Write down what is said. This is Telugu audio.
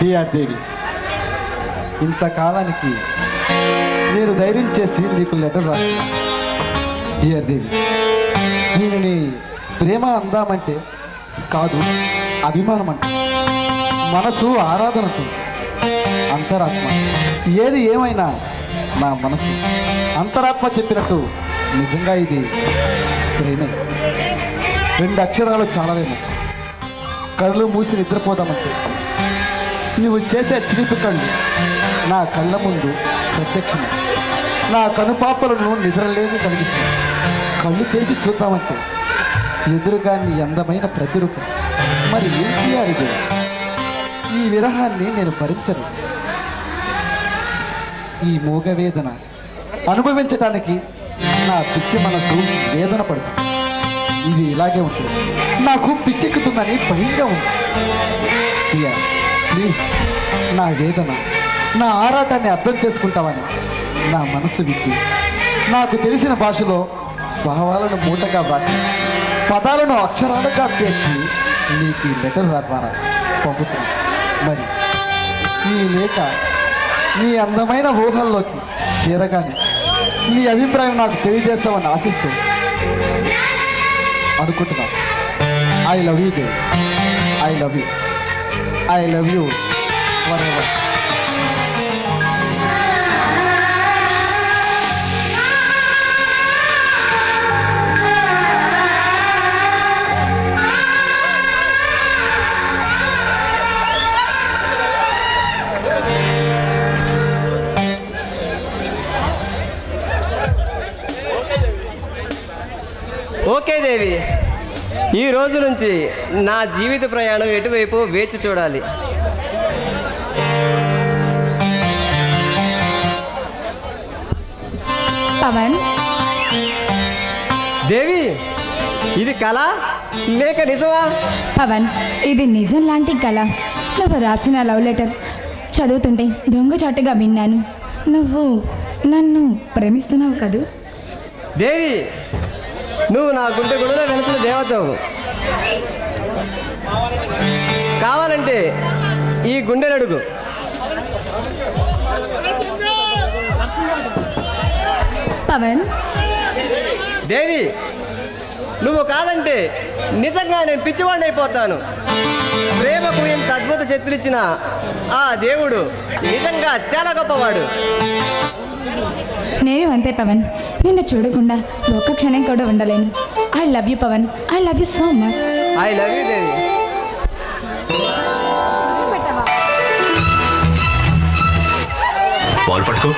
డియర్ దేవి ఇంతకాలానికి నేను ధైర్యం చేసి నీకు లెటర్ రాస్తాను డియర్ దేవి దీనిని ప్రేమ అందామంటే కాదు అభిమానం అంటే. మనసు ఆరాధనకు అంతరాత్మ. ఏది ఏమైనా నా మనసు అంతరాత్మ చెప్పినట్టు నిజంగా ఇది ప్రేమే. రెండు అక్షరాలు చాలవేమో. కళ్ళు మూసి నిద్రపోదామంటే. నువ్వు చేసే చిలిపి కళ్ళు నా కళ్ళ ముందు ప్రత్యక్షమే. నా కనుపాపలను నిద్రలేని కలిగిస్తుంది. కళ్ళు తెరిచి చూద్దామంటే ఎదురుగా నీ అందమైన ప్రతిరూపం. మరి ఏం చేయాలి ఈ విరహాన్ని నేను భరించను. ఈ మూగవేదన అనుభవించడానికి నా పిచ్చి మనసు వేదన పడుతుంది. ఇది ఇలాగే ఉంటుంది. నాకు పిచ్చెక్కుతుందని భయంగా ఉంది. ప్లీజ్ నా వేదన నా ఆరాటాన్ని అర్థం చేసుకుంటావని నా మనసు విప్పి. నాకు తెలిసిన భాషలో భావాలను మూటగా వ్రాసి పదాలను అక్షరాలుగా పేర్చి నీకు ఈ లెటర్ ద్వారా పంపుతున్నా. మరి ఈ లేఖ నీ అందమైన ఊహల్లోకి చేరగానే నీ అభిప్రాయం నాకు తెలియజేస్తామని ఆశిస్తూ అనుకుంటున్నా. I love you Dev I love you I love you forever okay Devi. ఈ రోజు నుంచి నా జీవిత ప్రయాణం ఎటువైపు వేచి చూడాలి? పవన్. దేవి ఇది కళ? లేక నిజమా? పవన్ ఇది నిజం లాంటి కళ. నువ్వు రాసిన లవ్ లెటర్ చదువుతుంటే దొంగచాటుగా విన్నాను. నువ్వు నన్ను ప్రేమిస్తున్నావు కదూ? దేవి నువ్వు నా గుండె గుడిలో వెలుతున్న దేవతవు కావాలంటే ఈ గుండెనడుగు పవన్. దేవి నువ్వు కాదంటే నిజంగా నేను పిచ్చివాడిని అయిపోతాను. ప్రేమకు ఎంత అద్భుత శక్తులిచ్చిన ఆ దేవుడు నిజంగా చాలా గొప్పవాడు. నేను అంతే పవన్. నిన్ను చూడకుండా ఒక్క క్షణం కూడా ఉండలేను. I love you Pavan. I love you so much I love you Devi ball పట్టుకో.